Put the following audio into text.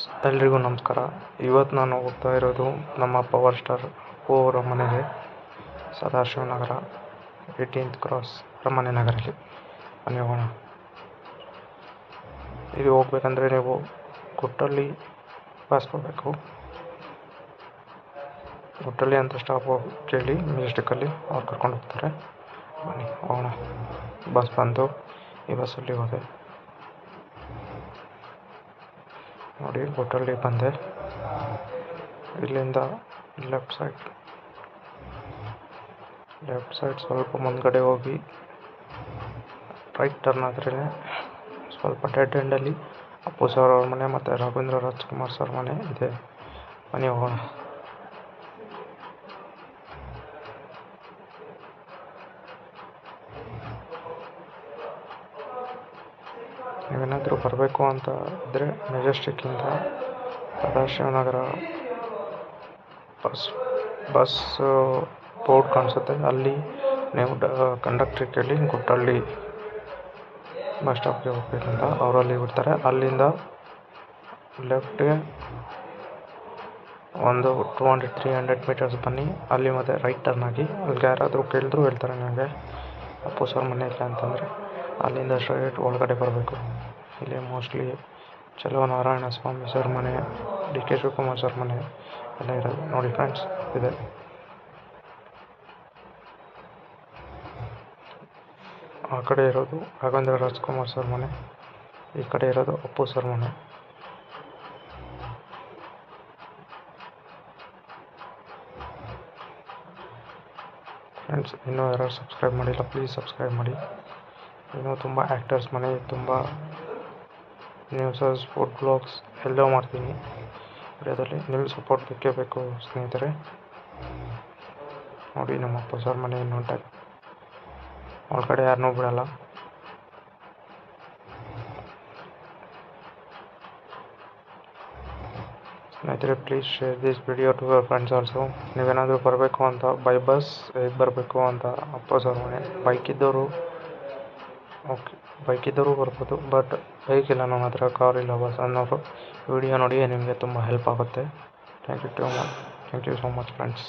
ಎಲ್ರಿಗೂ ನಮಸ್ಕಾರ. ಇವತ್ತು ನಾನು ಹೋಗ್ತಾ ಇರೋದು ನಮ್ಮ ಪವರ್ ಸ್ಟಾರ್ ಅವರ ಮನೆಗೆ, ಸದಾಶಿವನಗರ ಏಯ್ಟೀನ್ತ್ ಕ್ರಾಸ್ ಅರಮನೆ ನಗರಲ್ಲಿ ಹೋಗೋಣ. ಇಲ್ಲಿ ಹೋಗ್ಬೇಕಂದ್ರೆ ನೀವು ಗುಟ್ಟಳ್ಳಿ ಪಾಸ್ ಕೊಡಬೇಕು ಗುಟ್ಟಳ್ಳಿ ಅಂತ ಸ್ಟಾಪ್ ಕೇಳಿ ಮೆಜೆಸ್ಟಿಕ್ಕಲ್ಲಿ ಅವ್ರು ಕರ್ಕೊಂಡು ಹೋಗ್ತಾರೆ. ಬನ್ನಿ ಹೋಗೋಣ. ಬಸ್ ಬಂದು ಈ ಬಸ್ಸಲ್ಲಿ ಹೋದೆ. ನೋಡಿ ಗುಟ್ಟಳ್ಳಿ ಬಂದೆ. ಇಲ್ಲಿಂದ ಲೆಫ್ಟ್ ಸೈಡ್ ಲೆಫ್ಟ್ ಸೈಡ್ ಸ್ವಲ್ಪ ಮುಂದ್ಗಡೆ ಹೋಗಿ ರೈಟ್ ಟರ್ನ್ ಆದ್ರೇ ಸ್ವಲ್ಪ ಡೆಡ್ ಎಂಡಲ್ಲಿ ಅಪ್ಪು ಸರ್ ಅವ್ರ ಮನೆ ಮತ್ತು ರಾಘವೇಂದ್ರ ರಾಜ್ಕುಮಾರ್ ಸರ್ ಮನೆ ಇದೆ. ಬನ್ನಿ ಹೋಗೋಣ. ನೀವೇನಾದರೂ ಬರಬೇಕು ಅಂತ ಇದ್ದರೆ ಮೆಜೆಸ್ಟಿಕ್ಕಿಂದ ಸದಾಶಿವನಗರ ಬಸ್ ಬಸ್ ಬೋರ್ಡ್ ಕಾಣಿಸುತ್ತೆ. ಅಲ್ಲಿ ನೀವು ಕಂಡಕ್ಟ್ರಿಗೆ ಕೇಳಿ ಗುಟ್ಟಳ್ಳಿ ಬಸ್ ಸ್ಟಾಪ್ಗೆ ಹೋಗ್ಬೇಕಂತ ಅವರು ಅಲ್ಲಿ ಬಿಡ್ತಾರೆ ಅಲ್ಲಿಂದ ಲೆಫ್ಟ್ಗೆ ಒಂದು two hundred three hundred metres ಬನ್ನಿ. ಅಲ್ಲಿ ಮತ್ತೆ ರೈಟ್ ಟರ್ನ್ ಆಗಿ. ಅಲ್ಲಿಗೆ ಯಾರಾದರೂ ಕೇಳಿದ್ರು ಹೇಳ್ತಾರೆ ನಿಮಗೆ ಅಪ್ಪು ಸರ್ ಮನೆ ಇಲ್ಲ ಅಂತಂದರೆ. ಅಲ್ಲಿಂದ ಸ್ಟ್ರೈಟ್ ಒಳಗಡೆ ಬರಬೇಕು. ಇಲ್ಲಿ ಮೋಸ್ಟ್ಲಿ ಚಲೋ ನಾರಾಯಣ ಸ್ವಾಮಿ ಸರ್ ಮನೆ, ಡಿ ಕೆ ಶಿವಕುಮಾರ್ ಸರ್ ಮನೆ ಎಲ್ಲ ಇರೋದು. ನೋಡಿ ಫ್ರೆಂಡ್ಸ್ ಇದೆ. ಆ ಕಡೆ ಇರೋದು ರಾಘವೇಂದ್ರ ರಾಜ್ಕುಮಾರ್ ಸರ್ ಮನೆ, ಈ ಕಡೆ ಇರೋದು ಅಪ್ಪು ಸರ್ ಮನೆ. ಫ್ರೆಂಡ್ಸ್ ಇನ್ನೂ ಯಾರು ಸಬ್ಸ್ಕ್ರೈಬ್ ಮಾಡಿಲ್ಲ ಪ್ಲೀಸ್ ಸಬ್ಸ್ಕ್ರೈಬ್ ಮಾಡಿ. ಇನ್ನೂ ತುಂಬ ಆ್ಯಕ್ಟರ್ಸ್ ಮನೆ, ತುಂಬ ನ್ಯೂಸಸ್ ಫುಡ್ ಬ್ಲಾಗ್ಸ್ ಎಲ್ಲವೂ ಮಾಡ್ತೀನಿ. ವಿಡಿಯೋದಲ್ಲಿ ನಿಮ್ಮ ಸಪೋರ್ಟ್ ಬೇಕೇ ಬೇಕು ಸ್ನೇಹಿತರೆ. ನೋಡಿ ನಮ್ಮ ಅಪ್ಪ ಸರ್ ಮನೆ ಇನ್ನು ಹೊಂಟಾಗ ಒಳಗಡೆ ಯಾರನ್ನೂ ಬಿಡಲ್ಲ. ಸ್ನೇಹಿತರೆ please share this video to your friends also ನೀವೇನಾದರೂ ಬರಬೇಕು ಅಂತ ಬೈ ಬಸ್ ಹೇಗೆ ಬರಬೇಕು ಅಂತ ಅಪ್ಪ ಸರ್ ಮನೆ. ಬೈಕ್ ಇದ್ದವರು ಓಕೆ ಬೈಕ್ ಇದ್ದವರು ಬರ್ಬೋದು ಬಟ್ ಬೈಕ್ ಇಲ್ಲ, ನನ್ನ ಹತ್ರ ಕಾರ್ ಇಲ್ಲ, ಬಸ್ ಅನ್ನೋರು ವಿಡಿಯೋ ನೋಡಿ, ನಿಮಗೆ ತುಂಬ ಹೆಲ್ಪ್ ಆಗುತ್ತೆ. Thank you too much thank you so much friends